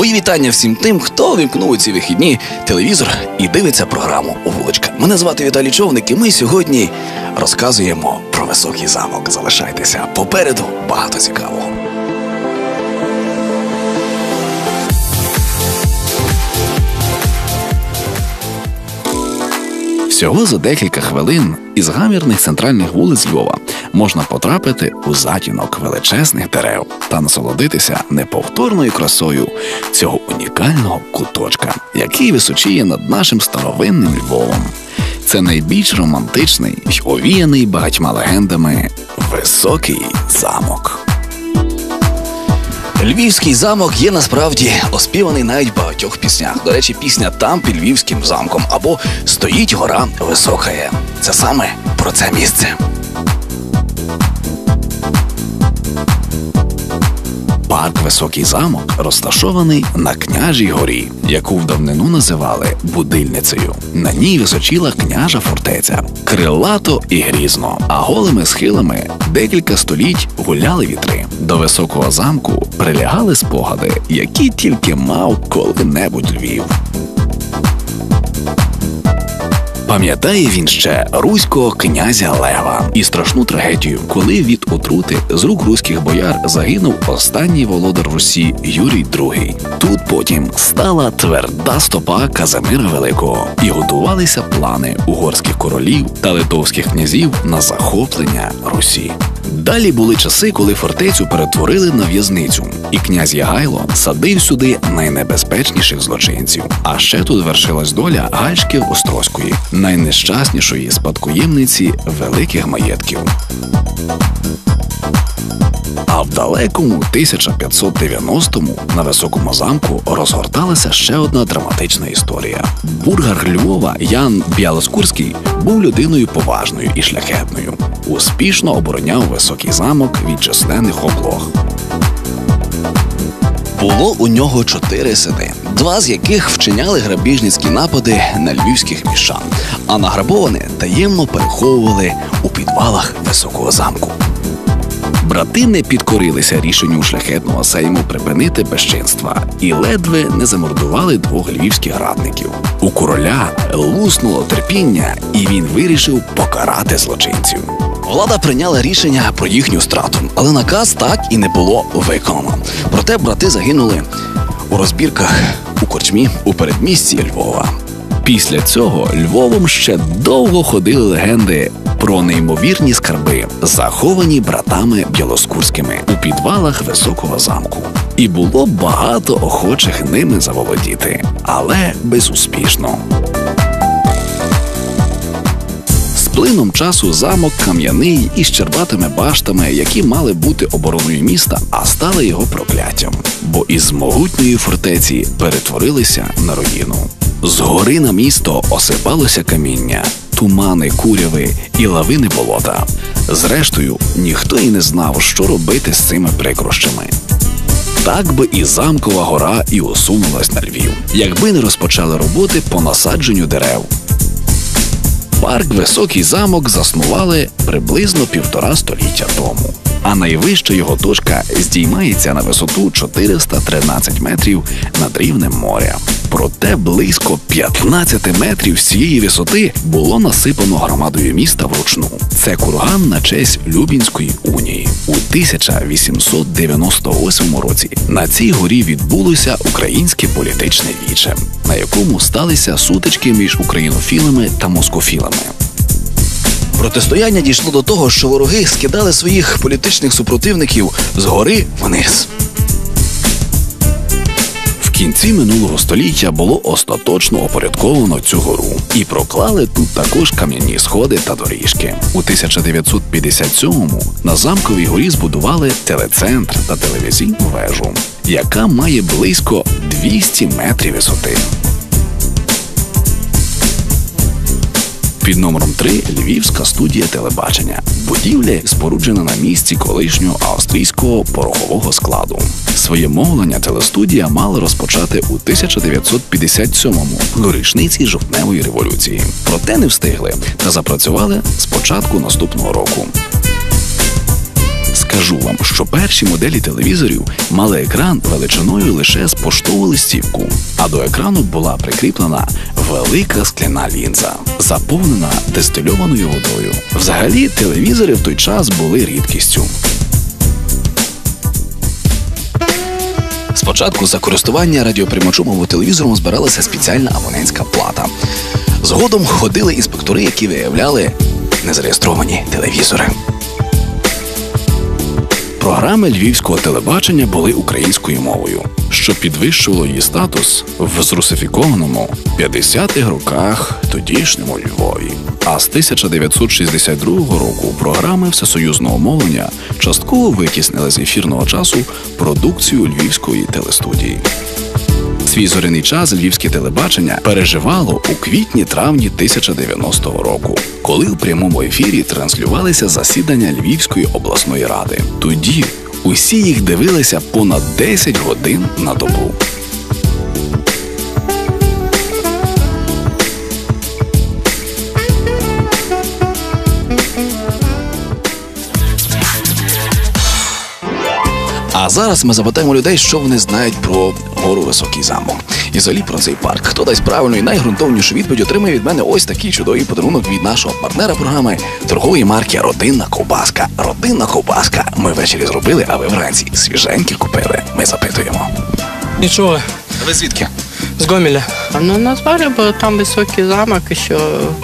Мої вітання всім тим, хто вімкнув у ці вихідні телевізор і дивиться програму Вуличка. Мене звати Віталій Човник, і ми сьогодні розказуємо про високий замок. Залишайтеся попереду багато цікавого. Всього за декілька хвилин із гамірних центральних вулиць Львова можна потрапити у затінок величезних дерев та насолодитися неповторною красою цього унікального куточка, який височіє над нашим старовинним Львовом. Це найбільш романтичний й овіяний багатьма легендами високий замок. Львівський замок є насправді оспіваний навіть в багатьох піснях. До речі, пісня там під Львівським замком або Стоїть гора високає. Це саме про це місце. Парк Високий замок розташований на княжій горі, яку в давнину називали будильницею. На ній височіла княжа фортеця, крилато і грізно, а голими схилами декілька століть гуляли вітри. До високого замку прилягали спогади, які тільки мав коли-небудь Львів. Пам'ятає він ще руського князя Лева і страшну трагедію, коли від отрути з рук руських бояр загинув останній володар Русі Юрій II. Тут потім стала тверда стопа Казимира Великого і готувалися плани угорських королів та литовських князів на захоплення Русі. Далі були часи, коли фортецю перетворили на в'язницю, і князь Ягайло садив сюди найнебезпечніших злочинців. А ще тут вершилась доля Гальшки Острозької, найнещаснішої спадкоємниці великих маєтків. А в далекому 1590-му на високому замку розгорталася ще одна драматична історія. Бургар Львова Ян Біалоскурський був людиною поважною і шляхетною. Успішно обороняв високий замок від численних облог. Було у нього чотири сини, два з яких вчиняли грабіжницькі напади на львівських міщан, а награбоване таємно переховували у підвалах високого замку. Брати не підкорилися рішенню шляхетного сейму припинити безчинства і ледве не замордували двох львівських радників. У короля луснуло терпіння, і він вирішив покарати злочинців. Влада прийняла рішення про їхню страту, але наказ так і не було виконано. Проте брати загинули у розбірках у корчмі у передмісті Львова. Після цього Львовом ще довго ходили легенди про неймовірні скарби, заховані братами білоскурськими у підвалах високого замку. І було багато охочих ними заволодіти, але безуспішно. Плином часу замок кам'яний із черватими баштами, які мали бути обороною міста, а стали його прокляттям, бо із могутньої фортеці перетворилися на руїну. З гори на місто осипалося каміння, тумани, куряви і лавини болота. Зрештою, ніхто і не знав, що робити з цими прикрощами. Так би і замкова гора і осунулась на Львів, якби не розпочали роботи по насадженню дерев. Парк Високий замок заснували приблизно півтора століття тому, а найвища його точка здіймається на висоту 413 метрів над рівнем моря. Проте близько 15 метрів з цієї висоти було насипано громадою міста вручну. Це курган на честь Любінської унії. У 1898 році на цій горі відбулося українське політичне віче, на якому сталися сутички між українофілами та москофілами. Протистояння дійшло до того, що вороги скидали своїх політичних супротивників з гори вниз. Кінці минулого століття було остаточно опорядковано цю гору і проклали тут також кам'яні сходи та доріжки. У 1957-му на замковій горі збудували телецентр та телевізійну вежу, яка має близько 200 метрів висоти. Під номером 3 Львівська студія телебачення. Будівля споруджена на місці колишнього австрійського порохового складу. Своє мовлення телестудія мала розпочати у 1957-му до річниці жовтневої революції. Проте не встигли та запрацювали з початку наступного року. Скажу вам, що перші моделі телевізорів мали екран величиною лише з поштову листівку, а до екрану була прикріплена велика скляна лінза, заповнена дистильованою водою. Взагалі, телевізори в той час були рідкістю. Спочатку за користування радіопрямочумовим телевізором збиралася спеціальна абонентська плата. Згодом ходили інспектори, які виявляли незареєстровані телевізори. Програми львівського телебачення були українською мовою, що підвищувало її статус в зрусифікованому 50-х роках тодішньому Львові. А з 1962 року програми всесоюзного мовлення частково витіснили з ефірного часу продукцію львівської телестудії. Свій зоряний час львівське телебачення переживало у квітні-травні 1090 року, коли у прямому ефірі транслювалися засідання Львівської обласної ради. Тоді усі їх дивилися понад 10 годин на добу. А зараз ми запитаємо людей, що вони знають про гору Високий замок. І взагалі про цей парк. Хто дасть правильну і найґрунтовнішу відповідь, отримає від мене ось такий чудовий подарунок від нашого партнера програми торгової марки Родинна ковбаска. Родинна ковбаска. Ми ввечері зробили, а ви вранці свіженькі купили. Ми запитуємо. Нічого, А ви звідки? з Гомеля. Ну, назвали бы там высокий замок еще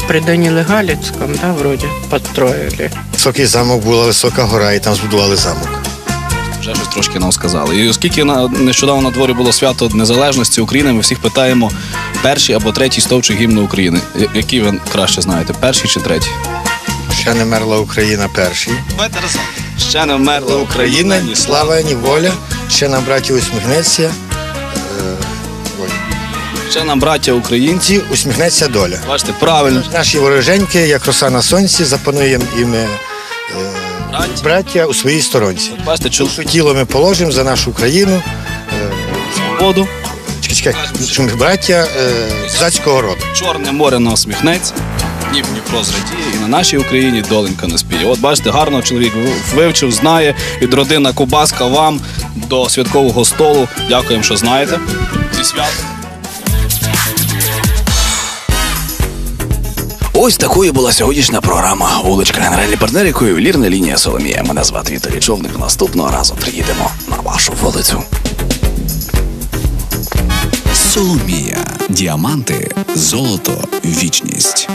при Даниле Галицком, да, вроде, построили. Високий замок була висока гора, і там збудували замок. Вже щось трошки нам сказали. І оскільки на нещодавно на дворі було свято Незалежності України, ми всіх питаємо перший або третій стовчик гімну України. Який ви краще знаєте, перший чи третій? Ще не мерла Україна перший. Давайте разом. Ще не вмерла Україна, ні слава, ні воля. Ще нам браті усміхнеться. Е, Ще нам, браття українці. ці усміхнеться доля. Бачите, правильно. Наші вороженьки, як роса на сонці, запануємо і ми Браття. браття у своїй сторонці. Бачите, чол- Що тіло ми положимо за нашу країну. Е, воду, чекай, чекай, браття е, козацького роду. Чорне море нам усміхнеться. Дніп Дніпро зрадіє, і на нашій Україні доленька не спіє. От бачите, гарно чоловік вивчив, знає. Від родина Кубаска вам до святкового столу. Дякуємо, що знаєте. Зі святом. Ось такою була сьогоднішня програма Вуличка генеральний партнер, якою лірна лінія Соломія. Мене звати Віталій Човник. Наступного разу приїдемо на вашу вулицю. Соломія. Діаманти, золото, вічність.